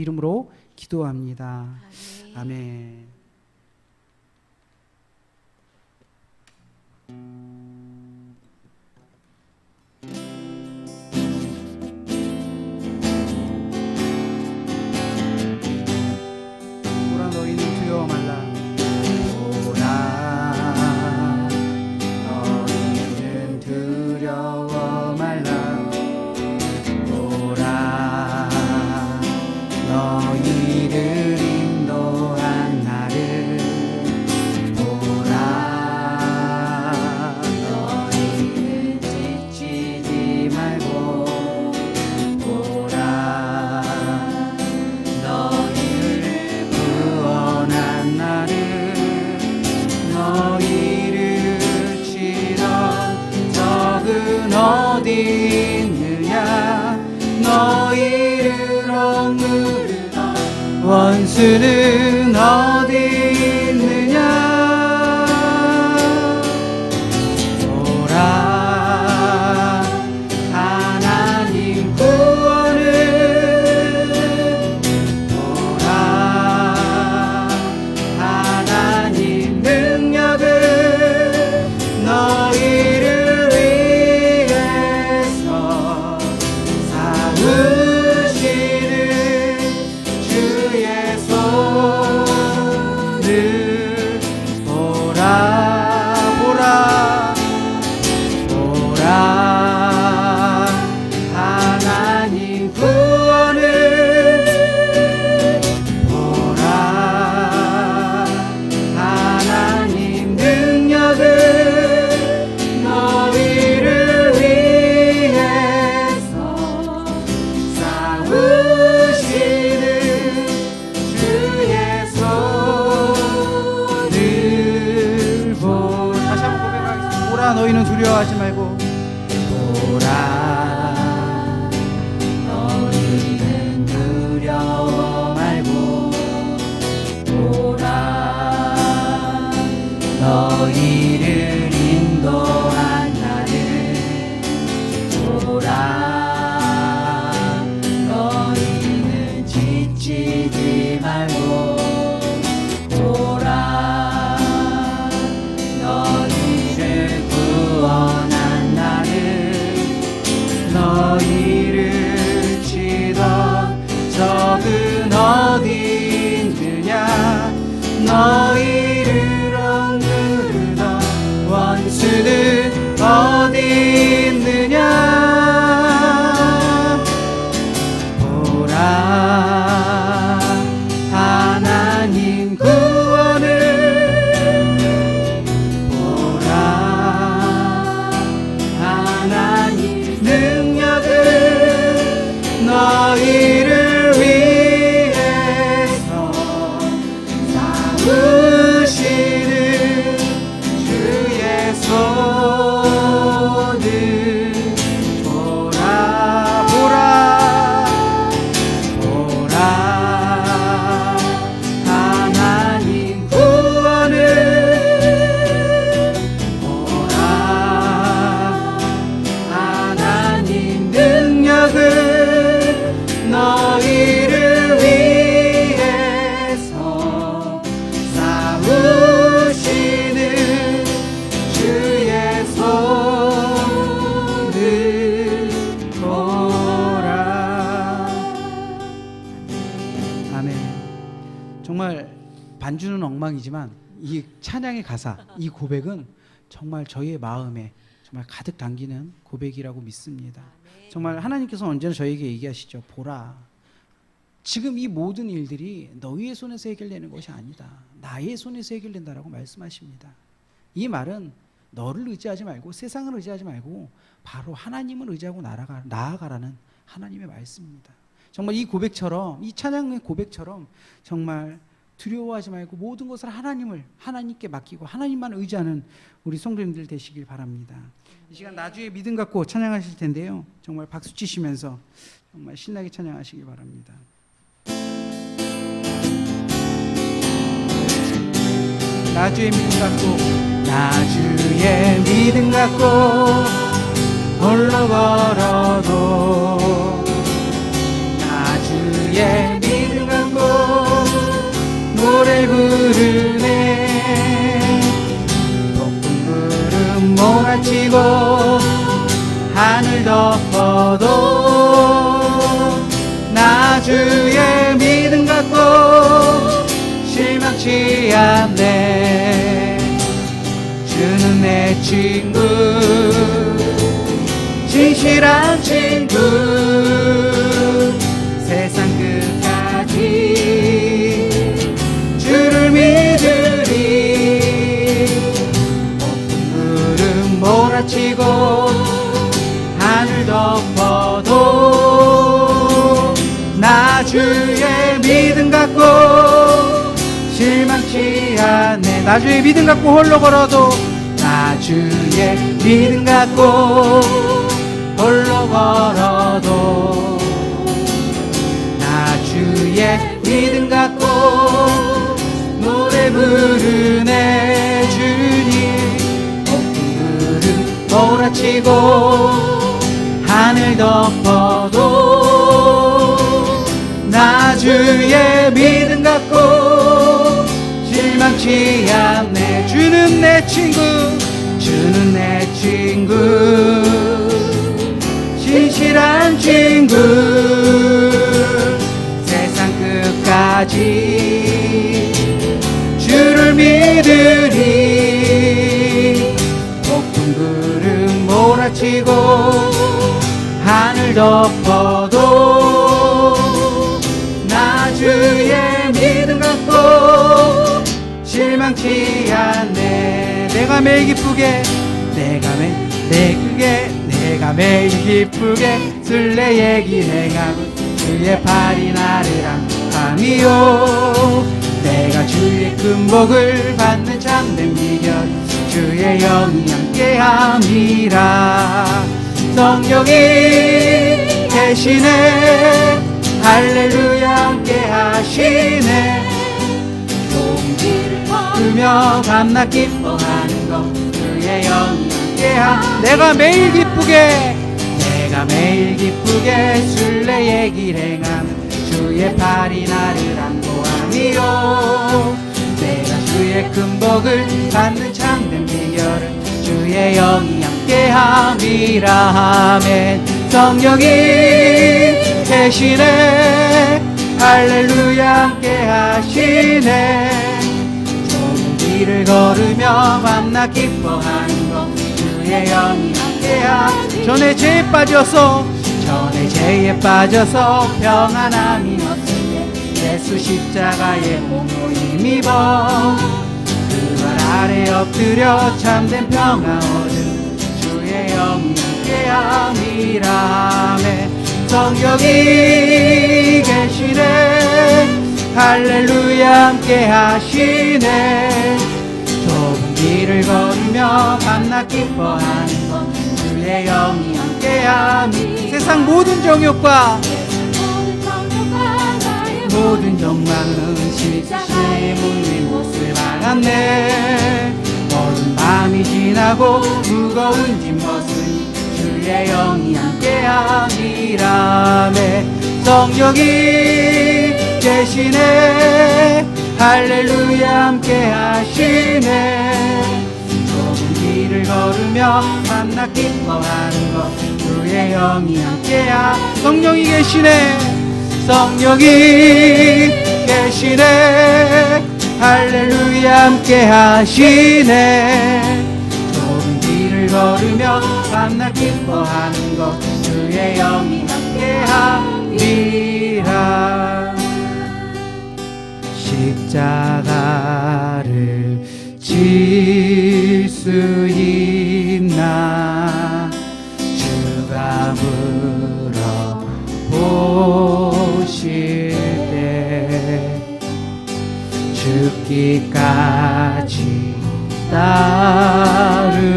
이름으로 기도합니다. 아멘. 아멘. 너희 반주는 엉망이지만 이 찬양의 가사 이 고백은 정말 저희의 마음에 정말 가득 담기는 고백이라고 믿습니다 정말 하나님께서 언제나 저에게 얘기하시죠. 보라. 지금 이 모든 일들이 너희의 손에서 해결되는 것이 아니다. 나의 손에서 해결된다라고 말씀하십니다. 이 말은 너를 의지하지 말고 세상을 의지하지 말고 바로 하나님을 의지하고 나아가, 나아가라는 하나님의 말씀입니다. 정말 이 고백처럼 이 찬양의 고백처럼 정말 두려워하지 말고 모든 것을 하나님을 하나님께 맡기고 하나님만 의지하는 우리 성도님들 되시길 바랍니다. 이 시간 나주의 믿음 갖고 찬양하실 텐데요. 정말 박수 치시면서 정말 신나게 찬양하시길 바랍니다. 나주의 믿음 갖고 나주의 믿음 갖고 홀로 걸어도 나주의 실망치 않네. 주는 내 친구 진실한 친구 않네 나 주의 믿음 갖고 홀로 걸어도 나 주의 믿음 갖고 홀로 걸어도 나 주의 믿음 갖고 노래 부르네 주님. 높은 구름 몰아치고 하늘 덮어도 나 주의 믿음 친구 주는 내 친구. 진실한 친구. 세상 끝까지 주를 믿으리. 높은 구름 몰아치고 하늘 덮어도 내가 매일 기쁘게 내가 매일 내 그게 내가 매일 기쁘게. 길 행하고 주의 팔이 나를 함이요. 내가 주의 큰 복을 받는 참된 비결 주의 영이 함께함이라. 성령이 계시네. 할렐루야 함께하시네. 동기를 걸으며 밤낮 기뻐하는 것 주의 영이 함께함 내가 매일 기쁘게 내가 매일 기쁘게 술래의 길 행하는 주의 팔이 나를 안보함이요. 내가 주의 큰 복을 받는 참된 비결은 주의 영이 함께 함이라. 아멘. 성령이 계시네. 할렐루야 함께 하시네. 좁은 길을 걸으며 밤낮 기뻐하는 것. 주의 영이 함께함 전에 죄에 빠져서 전에 죄에 빠져서 평안함이 없을 때 예수 십자가의 몸으로 힘입어 그발 아래 엎드려 참된 평화 얻은 주의 영이 함께함이라네. 성령이 계시네 할렐루야 함께 하시네. 좁은 길을 걸으며 밤낮 기뻐하는 것 주의 영이 함께함이 세상 모든 정욕과 모든 정망은 십자가의 문의 못을 막았네. 어두운 밤이 지나고 무거운 짐 벗으니 주의 영이 함께함이라네. 성령이 계시네. 할렐루야 함께 하시네. 좁은 길을 걸으며 밤낮 기뻐하는 것 주의 영이 함께하 성령이 계시네. 성령이 계시네. 할렐루야 함께 하시네. 좁은 길을 걸으며 밤낮 기뻐하는 것 주의 영이 함께함이 십자가를 질 수 있나? 주가 물어보실 때 죽기까지 따르오리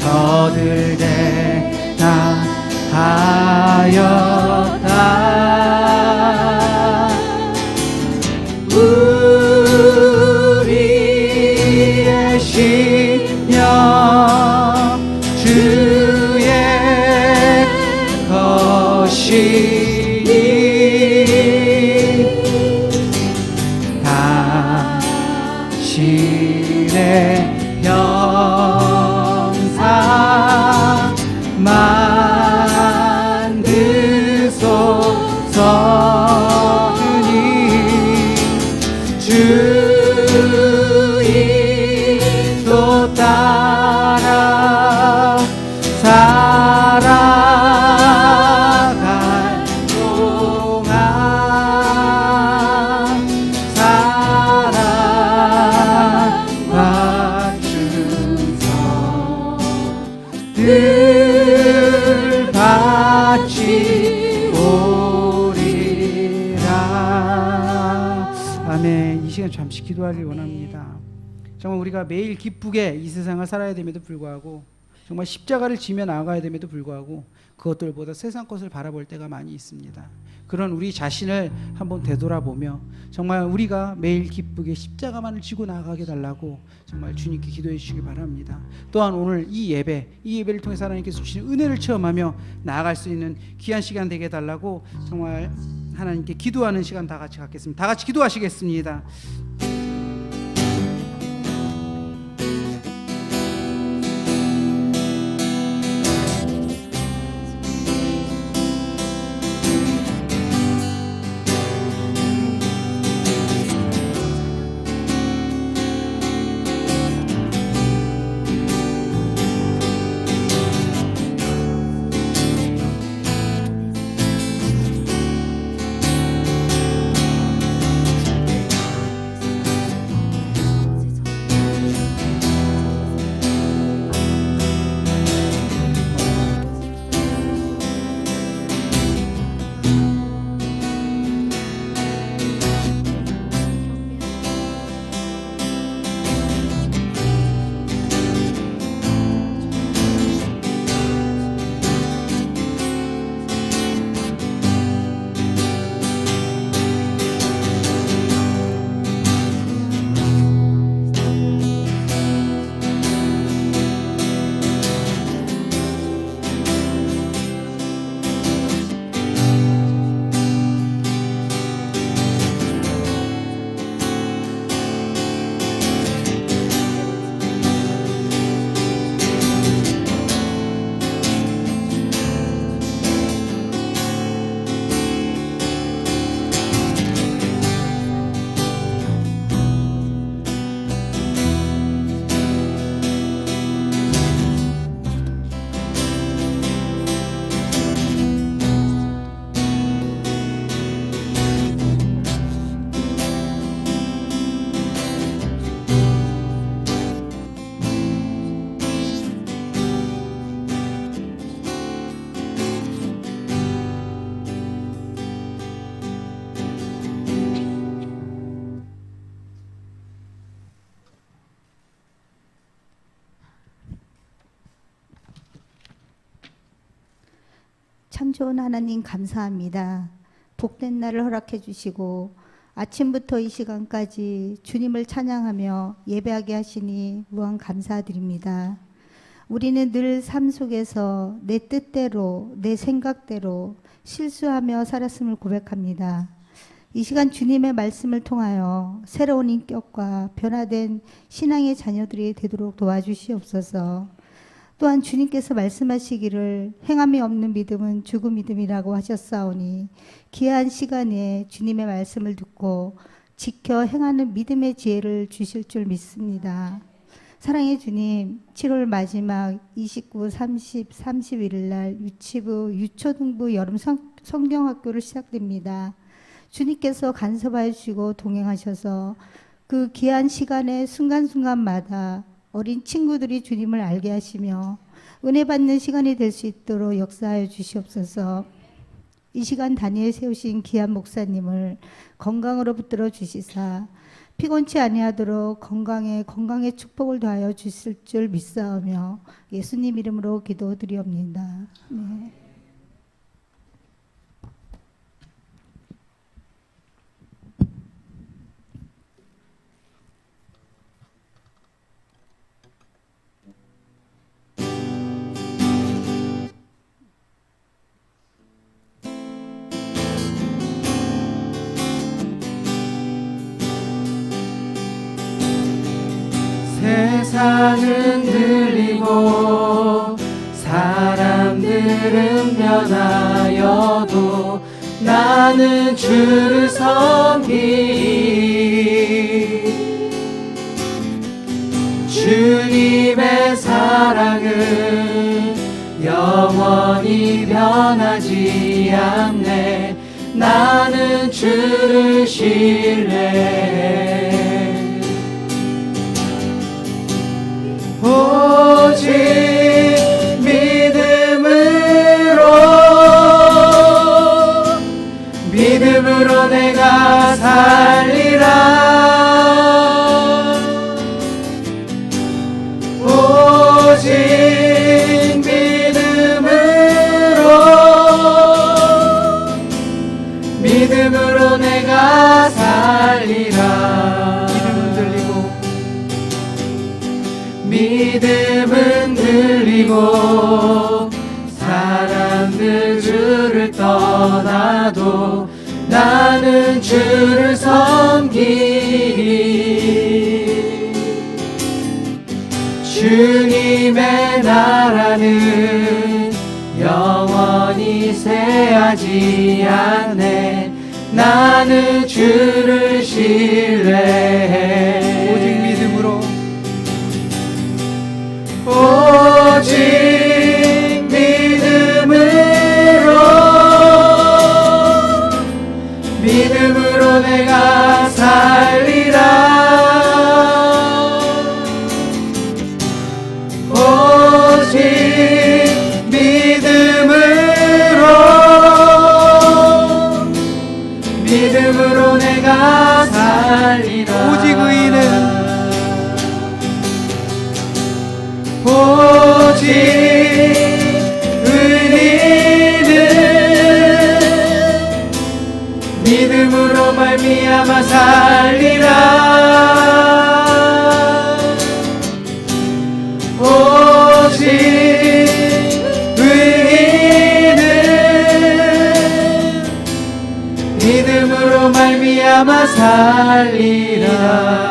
저들 대나하였 것 우리가 매일 기쁘게 이 세상을 살아야 됨에도 불구하고 정말 십자가를 지며 나아가야 됨에도 불구하고 그것들보다 세상 것을 바라볼 때가 많이 있습니다. 그런 우리 자신을 한번 되돌아보며 정말 우리가 매일 기쁘게 십자가만을 지고 나아가게 달라고 정말 주님께 기도해 주시기 바랍니다. 또한 오늘 이 예배, 이 예배를 통해서 하나님께서 주시는 은혜를 체험하며 나아갈 수 있는 귀한 시간 되게 달라고 정말 하나님께 기도하는 시간 다 같이 갖겠습니다. 다 같이 기도하시겠습니다. 참 좋은 하나님 감사합니다. 복된 날을 허락해 주시고 아침부터 이 시간까지 주님을 찬양하며 예배하게 하시니 무한 감사드립니다. 우리는 늘 삶 속에서 내 뜻대로 내 생각대로 실수하며 살았음을 고백합니다. 이 시간 주님의 말씀을 통하여 새로운 인격과 변화된 신앙의 자녀들이 되도록 도와주시옵소서. 또한 주님께서 말씀하시기를 행함이 없는 믿음은 죽은 믿음이라고 하셨사오니 귀한 시간에 주님의 말씀을 듣고 지켜 행하는 믿음의 지혜를 주실 줄 믿습니다. 사랑의 주님, 7월 마지막 29, 30, 31일 날 유치부, 유초등부 여름 성, 성경학교를 시작됩니다. 주님께서 간섭하여 주시고 동행하셔서 그 귀한 시간의 순간순간마다 어린 친구들이 주님을 알게 하시며 은혜 받는 시간이 될 수 있도록 역사하여 주시옵소서. 이 시간 단위에 세우신 귀한 목사님을 건강으로 붙들어 주시사 피곤치 아니하도록 건강에 건강의 축복을 더하여 주실 줄 믿사오며 예수님 이름으로 기도드리옵니다. 네. 세상은 들리고 사람들은 변하여도 나는 주를 섬기 주님의 사랑은 영원히 변하지 않네. 나는 주를 신뢰해 오직 믿음으로 믿음으로 내가 살리라. 믿음으로 내가 살리라 믿음은 들리고 사람들 주를 떠나도 나는 주를 섬기 주님의 나라는 영원히 새하지 않네. 나는 주를 신뢰 오직 의인은 믿음으로 말미암아 살리라. 오직 의인은 믿음으로 말미암아 살리라